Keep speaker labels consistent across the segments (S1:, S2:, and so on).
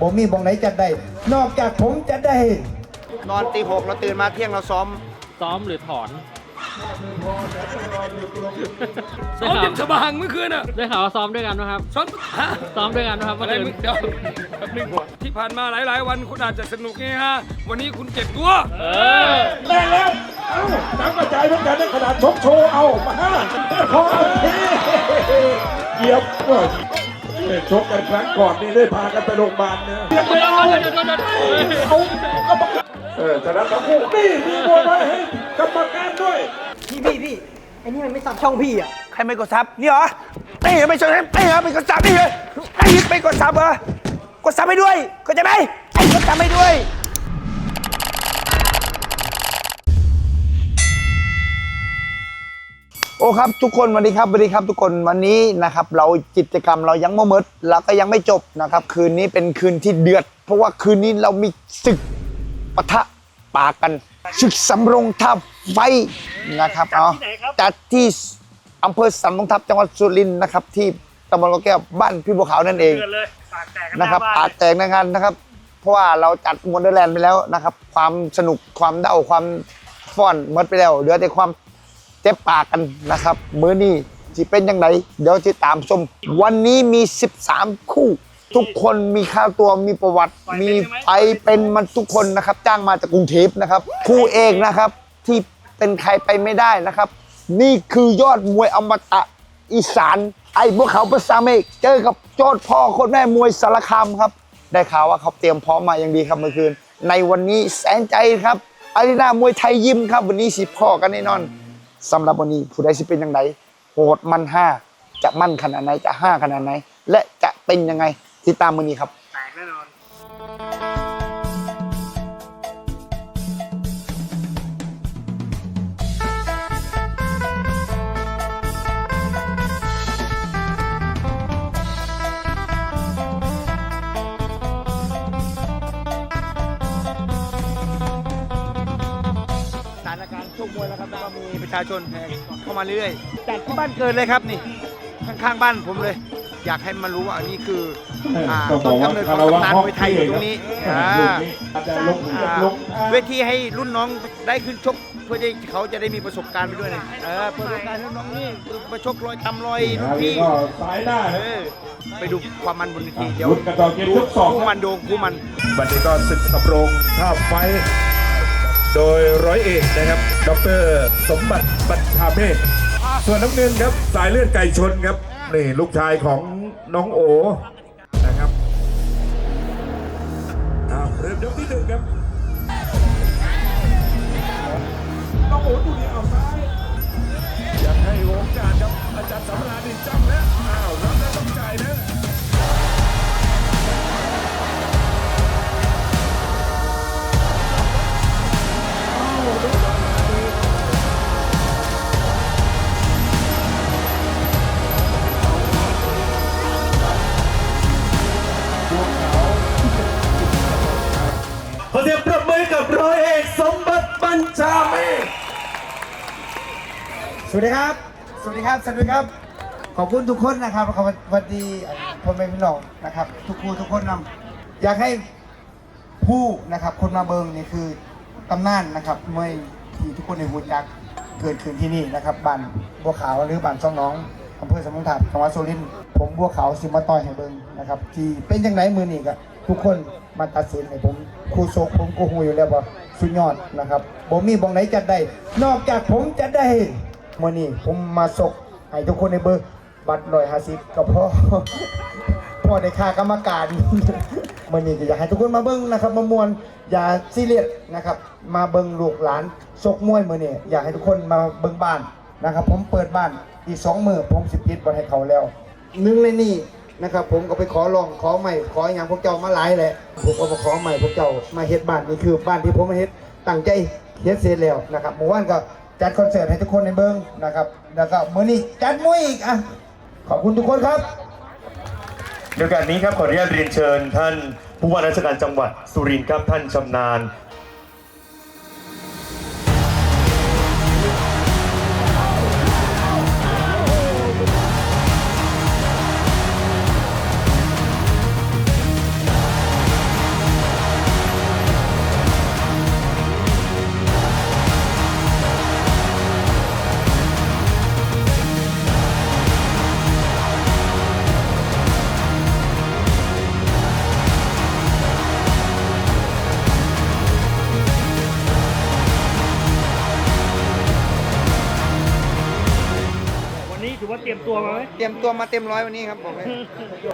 S1: บ่มีบ่งไหนจัดได้ นอกจากผมจะได้
S2: นอนตีหกเราตื่นมาเที่ยงเราซ้อม
S3: ซ้อมหรือถอน
S4: ซ้อมเต็มสบางเมื่อคืนอะ
S3: ได้ข่าวว่าซ้อมด้วยกันนะครับ
S4: ซ้อมฮะ
S3: ซ้อมด้วยกันนะครับเมื่
S4: อะ
S3: อ
S4: ไร
S3: คืน
S4: มึงเดี๋ยวแป๊บนึงที่ผ่านมาหลาย ๆ วันคุณอาจจะสนุกไงฮะ วันนี้คุณเจ็บตัว
S3: เออ
S5: ได้แล้ว เอ้าน้ำกระจายเหมือนกันในขนาดชกโชว์เอา มาพอเอาทีเหยียบเว้ย เล่นชกกันครั้งก่อนนี่ได้พากันไปโรงพยาบาลเนี่ยเอาเออฉะนั้นทั้งคู่นี่มีมวยไว้ให้กรรมการด้วย
S6: พี่พี่พี่ไอ้นี่มันไม่ซับช่องพี่อะ
S2: ใครไม่กดซับนี่เหรอนี่เหรอไม่ใช่นี่เหรอไม่กดซับนี่เหรอไอ้ไม่กดซับเหรอกดซับให้ด้วยเข้าใจไหมไอ้กดซับให้ด้วย โอ้ครับทุกคนสวัสดีครับสวัสดีครับทุกคนวันนี้นะครับเรากิจกรรมเรายังไม่หมดเราก็ยังไม่จบนะครับ คืนนี้เป็นคืนที่เดือด เพราะว่าคืนนี้เรามีศึกปะทะปากกันศึกสำรงทัพไฟนะครับเอาจัดที่อำเภอสำรงทัพจังหวัดสุรินทร์นะครับ ที่ตำบลกอแก้วบ้านพี่บัวขาวนั่นเองนะครับปากแตกในงานนะครับ เพราะว่าเราจัดมอนเดอร์แลนด์ไปแล้วนะครับ ความสนุกความเด้าความฟ้อนหมดไปแล้วเหลือแต่ความ เจ็บปากกันนะครับมื้อนี้ที่เป็นยังไงเดี๋ยวติดตามชม วันนี้มี 13 คู่ ทุกคนมีค่าตัวมีประวัติ มีไปเป็นมันทุกคนนะครับ จ้างมาจากกรุงเทพนะครับ คู่เอกนะครับที่เป็นใครไปไม่ได้นะครับ นี่คือยอดมวยอมตะอีสาน ไอ้พวกเขาประสามเอกเจอกับโจทย์พ่อคนแม่มวยสารคามครับ ได้ข่าวว่าเขาเตรียมพร้อมมาอย่างดีครับเมื่อคืน ในวันนี้แสนใจครับอารีนามวยไทยยิมครับ วันนี้สิพ่อกันแน่นอน สำหรับวันนี้ผู้ใดสิเป็นยังไงโหดมันห้าจะมั่นขนาดไหนจะห้าขนาดไหน และจะเป็นยังไงติดตามมือนี้ครับ การณ์ชกมวยแล้วครับแล้วก็มีประชาชนเข้ามาเรื่อยๆจัดที่บ้านเกิดเลยครับนี่ข้างๆบ้านผมเลย อยากให้มันรู้ว่าอันนี้คืออ่า
S5: ต้องบ
S2: ต้
S5: อนกว่า
S2: กำเนิดของตำนานมวยไทยอยู่ตรงนี้อ่า
S5: ลูกนี้อาจจะลง
S2: อ่า
S5: ลง
S2: เวทีให้รุ่นน้องได้ขึ้นชกเพื่อที่เขาจะได้มีประสบการณ์ไปด้วยนะเออประสบการณ์รุ่นน้องนี่มาชกรอยตำรอยรุ่น
S5: อันนี้
S2: พี่
S5: ก็สายหน้า
S2: เออไปดูความมันบนเวทีเดี๋ยว
S5: ลุ้นกันต่อเกมยกสอง
S2: คู่มันโดงคู่มัน
S5: วันนี้ก็ศึกสำโรงท่าไฟท์ โดยร้อยเอกนะครับ ดรสมบัติบัญชาเมฆส่วนน้ำเงินครับ สายเลือดไก่ชนครับ นี่ลูกชายของน้องโอนะครับอ้าวเริ่มยกที่หนึ่งครับ น้องโอดูนี่เอาซ้ายอยากให้โอกาสครับอาจารย์สำราญนี่จ้ำแล้วอ้าวรับแล้วต้องจ่ายนะ ขอเสียงปรบมือกับร้อยเอกสมบัติบัญชาเมฆ
S1: สวัสดีครับ สวัสดีครับ สวัสดีครับ ขอบคุณทุกคนนะครับขอบสวัสดีพ่อแม่พี่น้องนะครับ ทุกครูทุกคนนำอยากให้ผู้นะครับ คนมาเบิงนี่คือ ตำนานนะครับมวยที่ทุกคนในหูจักเกิดขึ้นที่นี่นะครับบ้านบัวขาวหรือบ้านช่องน้องอำเภอสมุทรทับจังหวัดสุรินทร์ผมบัวขาวสิมาต่อยให้เบิงนะครับ ที่เป็นยังไงมือนี่ก็ทุกคนมาตัดสินให้ผมครูโซกผมก็หูอยู่แล้วว่าสุดยอดนะครับผมมีบองไหนจัดได้ นอกจากผมจะได้มือนี้ผมมาสกให้ทุกคนในเบอร์บัตรหน่อยฮาสิบกับพ่อพ่อในค่ากรรมการ มื่อนี้ก็อยากให้ทุกคนมาเบิ้งนะครับมามวนอย่าซีเรียสนะครับมาเบิ้งลูกหลานสกมวยมื่อนี้อยากให้ทุกคนมาเบิ้งบ้านนะครับ ผมเปิดบ้านอีกสองมือผมสิบยิดบอลให้เขาแล้วหนึ่งในนี่นะครับ ผมก็ไปขอลองขอใหม่ขออย่างพวกเจ้ามาหลายแหละผมก็มาขอใหม่พวกเจ้ามาเฮ็ดบ้านนี่คือบ้านที่ผมมาเฮ็ดตั้งใจเฮ็ดเสร็จแล้วนะครับเมื่อวานก็จัดคอนเสิร์ตให้ทุกคนในเบิ้งนะครับแล้วก็มื้อนี้จัดมวยอีกอะขอบคุณทุกคนครับ
S7: โดยการนี้ครับขออนุญาตเรียนเชิญ ท่านผู้ว่าราชการจังหวัดสุรินทร์ครับท่านชำนาญ
S3: ตัวมาไหม
S2: เตรียมตัวมาเต็มร้อยวันนี้ครับผม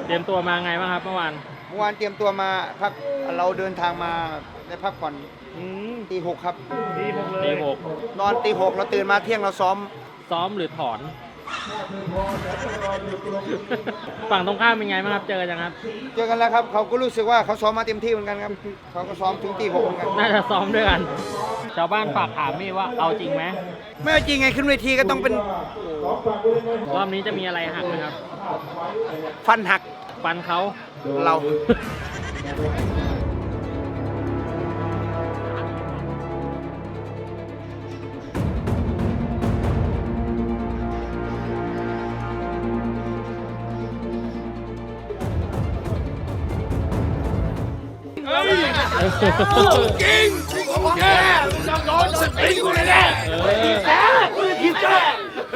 S3: เตรียมตัวมาไงบ้างครับเมื่อวาน
S2: เมื่อวานเตรียมตัวมาพักเราเดินทางมาได้พักผ่อนตีหกครับ
S3: ตีหก
S2: นอนตีหกเราตื่นมาเที่ยงเราซ้อม
S3: ซ้อมหรือถอน ฝั่งตรงข้ามเป็นไงบ้างครับเจอจังครับ
S2: เจอกันแล้วครับเขาก็รู้สึกว่าเขาซ้อมมาเต็มที่เหมือนกันครับเขาก็ซ้อมถึงตีหกเหมือนกัน
S3: น่าจะซ้อมด้วยกัน ชาวบ้านฝากถามพี่ว่าเอาจริงไหม
S2: ไม่เอาจริงไงขึ้นเวทีก็ต้องเป็น
S3: รอบนี้จะมีอะไรหักไหมครับ
S2: ฟันหัก
S3: ฟันเขา
S2: เรา
S4: จริงของแกโดนสติกูเลยแน่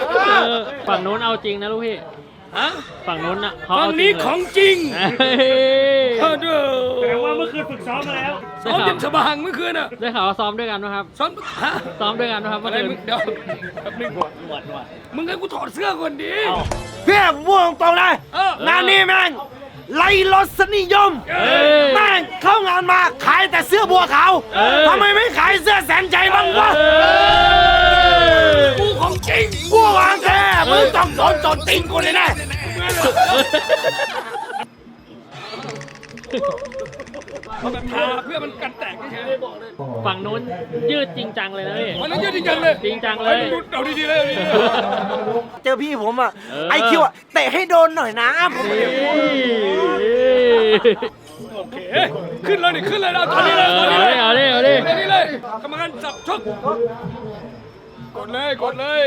S3: เออฝั่งนู้นเอาจริงนะลูกพี่
S4: ฮะ
S3: ฝั่งนู้นน่ะเขา
S4: ฝั่
S3: เอา
S4: ง
S3: จริ
S4: นี้
S3: งเลย
S4: ของจริง
S3: เฮ้ย
S4: เออเด้อ
S3: แสดงว่าเมื่อคืนฝึกซ้อมมาแล้ว
S4: ซ้อมเต็มสบางเมื่อคืนอะ
S3: ได้ข่าวว่าซ้อมด้วยกันนะครับ
S4: ซ้อมฮะ
S3: ซ้อมด้วยกันนะครับ
S4: อะ
S3: เมื่อ
S4: ไร
S3: คื
S4: มึงเดี๋ยวแป๊บนึงมึงให้กูถอดเสื้อก่อนดิ
S6: เพี่ผมพูดตรงๆเลย
S4: เออ
S6: งานนี้แม่ง ไล่รสนิยม
S3: เอ้ย
S6: แม่งเข้างานมาขายแต่เสื้อบัวขาว
S3: เออ
S6: ทำไมไม่ขายเสื้อแสนใจบ้างวะ
S3: เอ้ย
S4: กูของจริง
S6: กูวางแค่มึงต้องโดนโจนตีนกูเลยแน่
S4: เอาแบบทาเพื่อมันกันแตกเฉย
S3: ฝั่งนู้นยืดจริงจังเลยนะพี่
S4: ๆมันต้องยืดจริงจังเลย
S3: จริงจังเลย
S4: อามึเอาดีๆเลย เอาดีๆเลย
S6: เจอพี่ผมอะ
S3: เออ
S6: ไอคิวอะเตะให้โดนหน่อยนะผมไม่ได้
S4: โอเคขึ้นเลยนี่ขึ้นเลยเราตอนนี้เลยตอนนี้เลย
S3: เอาดิเอาดิ
S4: ตอนนี้เลยกรรมการสับชกกดเลยกดเลย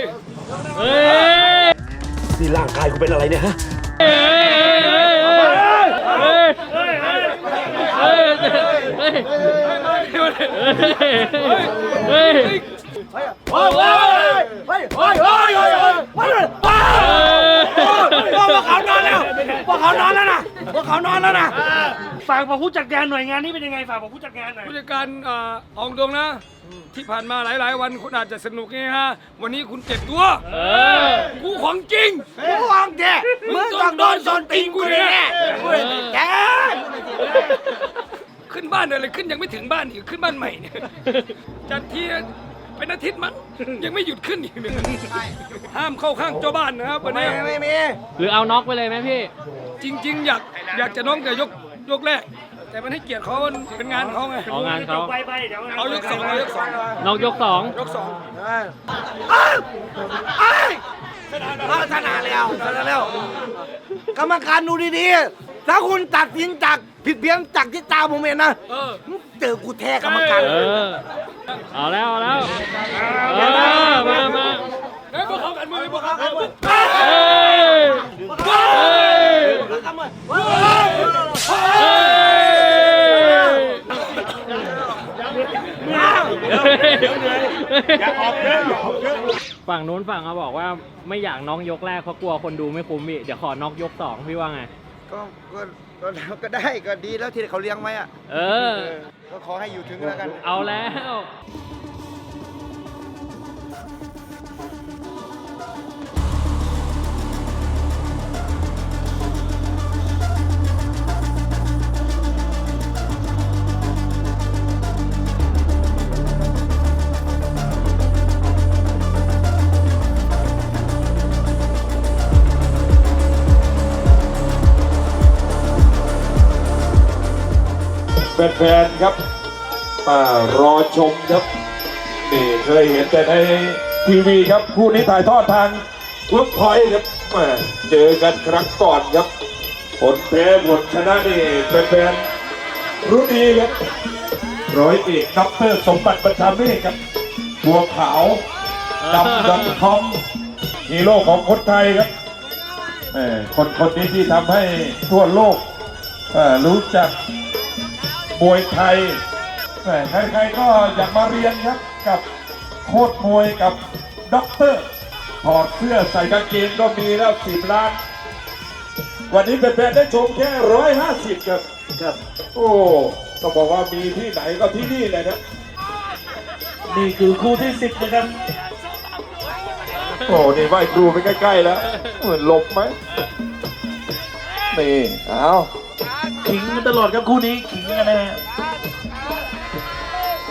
S3: เฮ้ย
S5: นี่ร่างกายกูเป็นอะไรเนี่ยฮะ
S3: เฮ้ยเฮ้ยเฮ้ยเฮ้ยเฮ้ยเฮ้ยเฮ้ยเฮ้ย
S6: โอ้ยโอ้ยโอ้ยโอ้ยโอ้ยโอ้ยโอ้ยโอ้ย พวกเขานอนแล้วพวกเขานอนแล้วนะพวกเขานอนแล้วนะ
S8: ฝากบอกผู้จัดการหน่วยงานนี้เป็นยังไงฝากบอกผู้จัดการหน่อย
S4: ผู้จัดการเอ่อเอาตรงนะ ที่ผ่านมาหลาย ๆ วันคุณอาจจะสนุกไงฮะ วันนี้คุณเจ็บตัวกูของจริง
S6: กูวางแกมึงต้องโดนโจนตีนกูเลยแน่แก
S4: ขึ้นบ้านอะไรขึ้นยังไม่ถึงบ้านอีกขึ้นบ้านใหม่เนี่ยจัดที่ เป็นอาทิตย์มั้ง ยังไม่หยุดขึ้นอีกเนี่ยห้ามเข้าข้างเจ้าบ้านนะครับวัน
S6: ไม่
S4: นี้
S6: ไม่มี
S3: หรือเอาน็อกไปเลยไหมพี่
S4: จริง ๆ อยากอยากจะน้องแต่ยกยกแรก แต่มันให้เกียรติเขามันเป็นงานเขาไง
S3: เอางานเขา
S8: ไปไปเดี๋ยว
S4: เอายกสองเอายกสอง
S3: น็อกยกสอง
S4: ยกสอง
S6: ไอ้ชนะแล้วชนะแล้วกรรมการดูดีๆ ถ้าคุณตัดสินจากผิดเพี้ยนจากที่ตาผมเห็นนะ
S4: เออ
S6: เจอกูแท้กรรมการ
S3: เออ เอาแล้ว เอาแล้ว เออ มามา
S4: เฮ้ยพวกเขากันมือพวกเขากันมือ
S3: เฮ้ยเฮ้ยเฮ้ยฝั่งนู้นฝั่งเขาบอกว่าไม่อยากน้องยกแรกเพราะกลัวคนดูไม่คุ้มพี่เดี๋ยวขอน็อกยกสองพี่ว่าไง
S2: ก็ก็ก็ก็ได้ก็ดีแล้วที่เขาเลี้ยงไว้อะ
S3: เออ
S2: ก็ขอให้อยู่ถึงแล้วกัน
S3: เอาแล้ว
S5: แฟนๆครับมารอชมครับนี่เคยเห็นแต่ในทีวีครับคู่นี้ถ่ายทอดทางเวิร์กพอยต์ครับม่เจอกันครั้งก่อนครับ ผลแพ้ผลชนะนี่แฟนๆรู้ดีครับร้อยเอกด็อกเตอร์สมบัติประชาเมฆครับบัวขาวดำดำทอมฮีโร่ของคนไทยครับคนคนนี้ที่ทำให้ทั่วโลกรู้จัก มวยไทยแหมใครๆก็อยากมาเรียนครับกับโค้ชมวยกับด็อกเตอร์ถอดเสื้อใส่กางเกงก็มีแล้วสิบล้าน วันนี้เป็นแฟนๆได้ชมแค่ร้อยห้าสิบครับครับ โอ้ต้องบอกว่ามีที่ไหนก็ที่นี่เลยนะ
S8: นี่คือคู่ที่สิบนะครับ
S3: เฮ้
S5: โอ้นี่ไหวครูไปใกล้ๆแล้ว เหมือนหลบไหมนี่เอา
S8: ขิงกันตลอดครับคู่นี้ขิง กันนะฮะ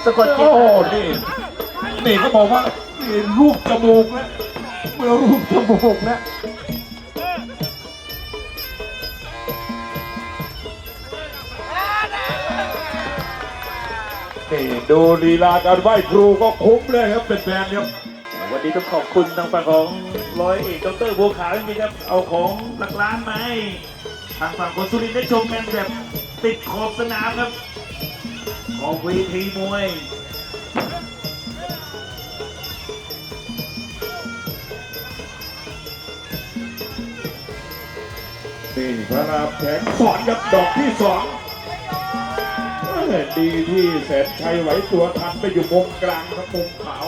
S8: สะกดจิ
S5: โอ้
S8: ต
S5: นี่นี่เขาบอกว่านี่รูปจมูกนะเมื่อรูปจมูกนะนี่ดูลีลาการไหว้ครูก็คุ้มเลยครับเป็นแฟนครับ
S8: วันนี้ต้องขอบคุณทางฝั่งของร้อยเอกดรบัวขาวจริงๆครับเอาของหลักล้านมาให้ทางฝั่งคนสุรินทร์ได้ชมกันแบบ ติดขอบสนามครับของเวทีมวย
S5: นี่พระรามแผงสอนกับดอกที่สองเอ้ยดีที่แสนชัยไหวตัวทันไปอยู่มุมกลางครับมุมขาว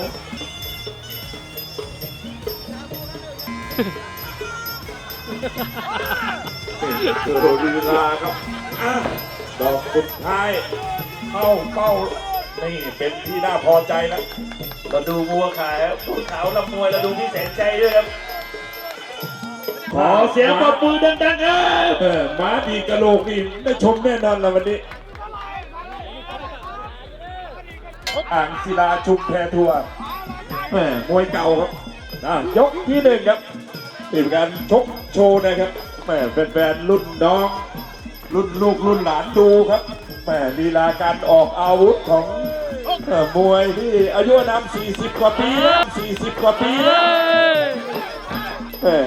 S5: นี่คือลีลาครับ อะดอกสุดท้าย เข้าเป้า นี่เป็นที่น่าพอใจแล้ว
S8: เราดูบัวขาวบัวขาวลำมวยเราดูพี่แสนใจด้วยครับ ขอเสียงปรบมือดังๆครับ
S5: เออม้าดีกระโหลกนี่ได้ชมแน่นอนละวันนี้ อ่างศิลาชุมแพทัวร์แหม่มวยเก่าครับอะยกที่หนึ่งครับนี่เป็นการชกโชว์นะครับแหม่แฟนๆรุ่นน้อง รุ่นลูกรุ่นหลานดูครับแหม่ลีลาการออกอาวุธของเอ่อมวยที่อายุนำ40 กว่าปีแล้ว40 กว่าปีแล้วแหม่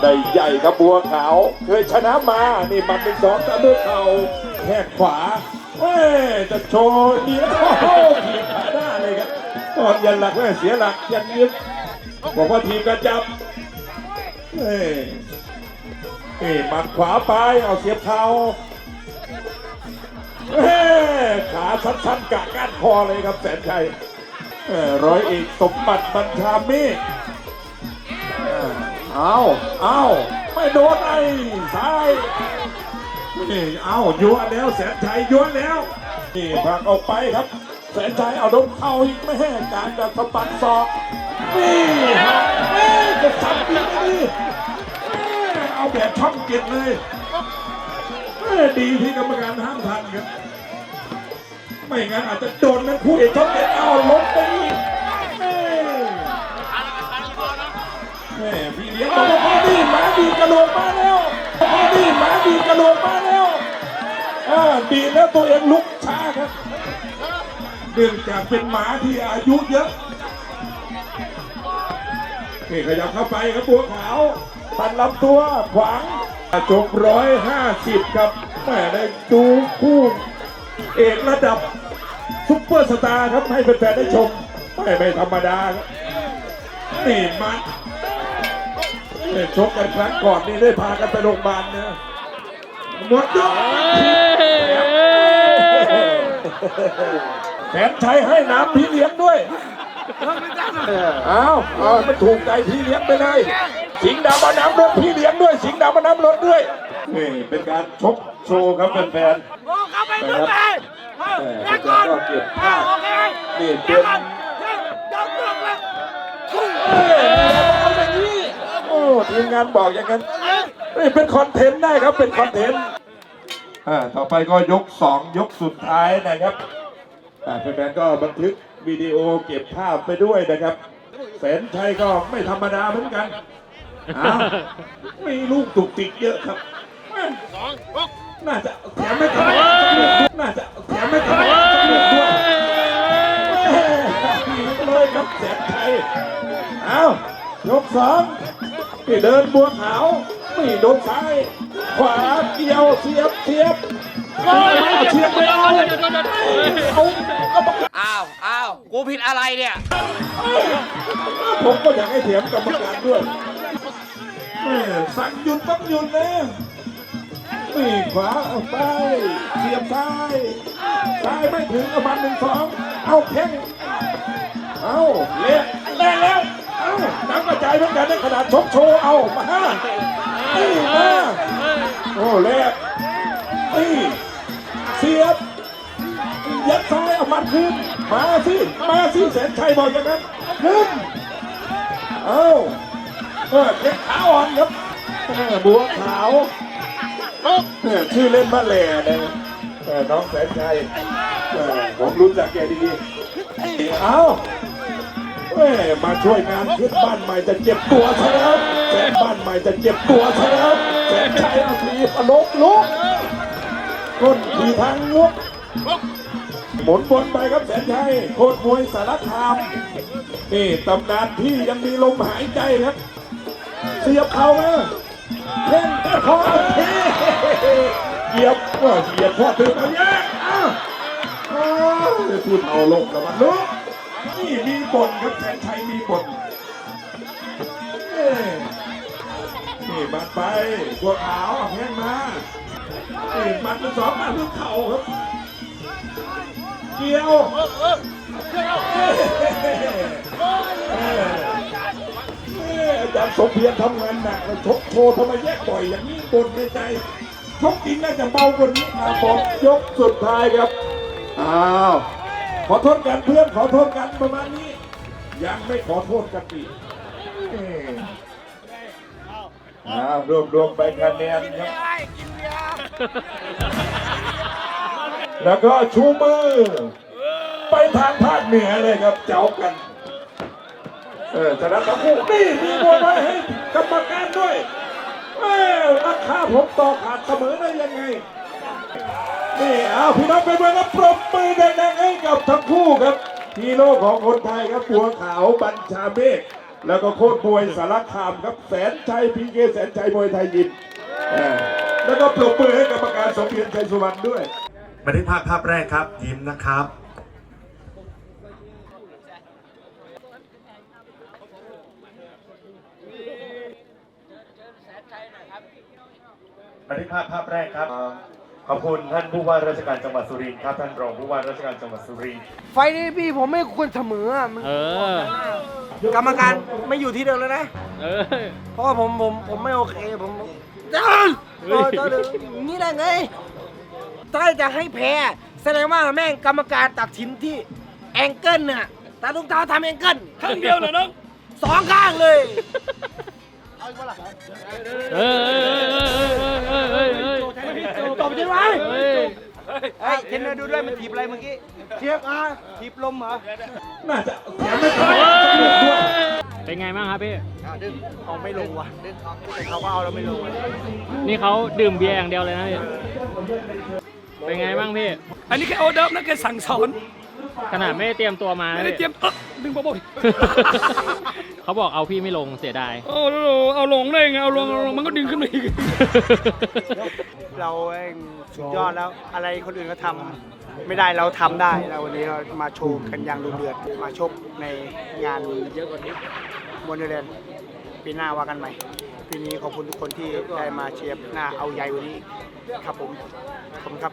S5: ได้ใหญ่ครับบัวขาว เคยชนะมา นี่มันเป็นสองตะด้วยเข่าแหกขวาเอ้ยจะโชว์เดียวโอ้โหทีบขาหน้าเลยครับตอนยันหลักแม่เสียหลักยันยึดบอกว่าทีมกระจับเอ้ย นี่หมัดขวาไปเอาเสียบเท้าเอ้ขาสั้นๆกะก้านคอเลยครับแสนชัยร้อยเอกสมบัติบัญชาเมฆเอาเอาไม่โดนไอ้ซ้ายนี่เอายัวแล้วแสนชัยยัวแล้วนี่ผลักออกไปครับ แสนชัยเอาดนเข่าอีกไม่แห้การจะสะบัดศอกนี่หักแม่จะสับอีกนี่ เอาแบบช่องเจ็ดเลยดีที่กรรมการห้ามทันครับไม่งั้นอาจจะโดนนั้นคู่เอกช่องเจ็ดเอาล้มไปอีกแม่แม่พี่เลี้ยงบอกว่าพ่อนี่หมาดีกระโหลกมาแล้วพ่อนี่หมาดีกระโหลกมาแล้วอ่าดีแล้วตัวเองลุกช้าครับเนื่องจากเป็นหมาที่อายุเยอะนี่ขยับเข้าไปครับบัวขาว ตันลำตัวขวางจบร้อยห้าสิบครับแม่ได้ดูคู่เอกระดับซุปเปอร์สตาร์ครับให้แฟนๆได้ชมไม่ไม่ธรรมดาครับนี่มาเนี่ยชกกันครั้งก่อนนี่ได้พากันไปโรงพยาบาลนะหมดยกแสนชัยให้น้ำพี่เลี้ยงด้วย เอาเอาไม่ถูกใจพี่เลี้ยงไปเลย สิงห์ดำมาน้ำรถพี่เลี้ยงด้วย สิงห์ดำมาน้ำรถด้วยนี่เป็นการชกโชว์ครับแฟนๆนะครับแฟนก็เก็บภาพนี่เป็นเอ้ยเอาอย่างนี้โอ้ทีมงานบอกอย่างนั้นนี่เป็นคอนเทนต์ได้ครับเป็นคอนเทนต์อ่าต่อไปก็ยกสองยกสุดท้ายนะครับอ่าแฟนๆก็บันทึกวิดีโอเก็บภาพไปด้วยนะครับแสนชัยก็ไม่ธรรมดาเหมือนกัน อ้าวมีลูกตุกติกเยอะครับแม่น่าจะแถมไม่ทำน่าจะแถมไม่ทำด้วยแม่เลยครับแสนชัยอ้าวยกสองนี่เดินบัวขาวนี่โดนซ้ายขวาเกี่ยวเสียบเสียบเสียบไม่เอาเอาก็มา
S6: อ้าว อ้าว กูผิดอะไรเนี่ย
S5: ผมก็อยากให้เถียงกรรมการด้วย สั่งหยุดต้องหยุดนะนี่ขวาเอาไปเสียบซ้ายซ้ายไม่ถึงเอามันหนึ่งสองเอาแข้งเอาเละเละแล้วเอาน้ำกระจายเหมือนกันในขนาดชกโชว์เอามาห้านี่มาโอ้เละนี่เสียบยัดซ้ายเอามันขึ้นมาสิมาสิแสนชัยบอกอย่างนั้นขึ้นเอา เออเด็กขาวอ่อนครับเออบัวขาวเออชื่อเล่นมาแหล่นะเออน้องแสนชัยเออผมรู้จักแกดีเอ้าเอ้มาช่วยงานขึ้นบ้านใหม่จะเจ็บตัวใช่แล้วแสนบ้านใหม่จะเจ็บตัวใช่แล้วแสนชัยเอาทีพลกลุกก้นทีทางลุกหมุนวนไปครับแสนชัยโคตรมวยสารคามนี่ตำนานที่ยังมีลมหายใจครับ เสียบเข่ามาเล่นแต่พอเทเหยียบเหยียบพ่อตื่นมาแยกอ้าวอ้าวพูดเอาลงแล้วมันลุกนี่มีบนครับแสนชัยมีบนเอ้ยนี่มันไปบัวขาวเอาแข้งมานี่มันเป็นสองมันเป็นเข่าครับเกี่ยว จารย์สมเพียรทำงานหนักชกโชว์ทำไมแยกบ่อยอย่างนี้บนในใจชกจริงน่าจะเบากว่านี้อะบอกยกสุดท้ายครับอ้าวขอโทษกันเพื่อนขอโทษกันประมาณนี้ ยังไม่ขอโทษกันอีกเอ้ารวบรวมไปคะแนนครับแล้วก็ชูมือ ไปทางภาคเหนือเลยครับเจ้ากัน เออชนะทั้งคู่นี่มีบอลไว้ให้กรรมการด้วยเออราคาผมต่อขาดเสมอได้ยังไง นี่เอาพี่น้องไปด้วยครับปรบมือดังๆให้กับทั้งคู่ครับฮีโร่ของคนไทยครับบัวขาวบัญชาเมฆแล้วก็โคตรมวยสารคามครับแสนชัยพีเกแสนชัยมวยไทยยิมแล้วก็ปรบมือให้กรรมการสมเพียรชัยสุวรรณด้วย
S7: บันทึกภาพภาพแรกครับยิ้มนะครับ บันทึกภาพภาพแรกครับ ขอบคุณท่านผู้ว่าราชการจังหวัดสุรินทร์ครับท่านรองผู้ว่าราชการจังหวัดสุรินทร์
S6: ไฟนี้พี่ผมไม่ควรเสมออะมัน
S3: เออ
S6: กรรมการไม่อยู่ที่เดิมแล้วนะ
S3: เออ
S6: เพราะว่าผมผมผมไม่โอเคผมเดิน
S3: เฮ้ย
S6: เดินเดินนี่ได้ไงถ้าจะให้แพ้แสดงว่าแม่งกรรมการตัดสินที่แองเกิลน่ะตาลุงเท้าทำแองเกิล
S4: ครั้งเดียวนะน้อง
S6: สองข้างเลย
S3: เออเออเออเออเออเออ
S6: ตบใช่ไหม
S3: เฮ้ย
S6: เทรนเนอร์ดูด้วยมันถีบอะไรเมื่อกี้เทียบอะถีบลมเหรอ
S5: น่าจะเสียไม่ทัน
S3: เป็นไงบ้างครับพี่
S6: ดึงเอาไม่ลงว่ะดึงเขาเขาก็เอาเราไม่ลง
S3: นี่เขาดื่มเบียร์อย่างเดียวเลยนะพี่เป็นไงบ้างพี่
S4: อันนี้แค่ออเดิร์ฟนะแค่สั่งสอน
S3: ขนาดไม่ได้เตรียมตัวมา
S4: ไม่ได้เตรียมเออดึงบ่อย
S3: เขาบอกเอาพี่ไม่ลงเสียดาย
S4: ๆโอ้โหเอาลงได้ไงเอาลงเอาลงมันก็ดึงขึ้นมาอีก
S6: เราเองสุดยอดแล้วอะไรคนอื่นก็ทำไม่ได้เราทำได้แล้ววันนี้เรามาโชว์กันอย่างดุเดือดมาชกในงานเยอะกว่านี้มวนเดือนปีหน้าว่ากันใหม่ปีนี้ขอบคุณทุกคนที่ได้มาเชียร์หน้าเอาใหญ่วันนี้ครับผมขอบคุณครับ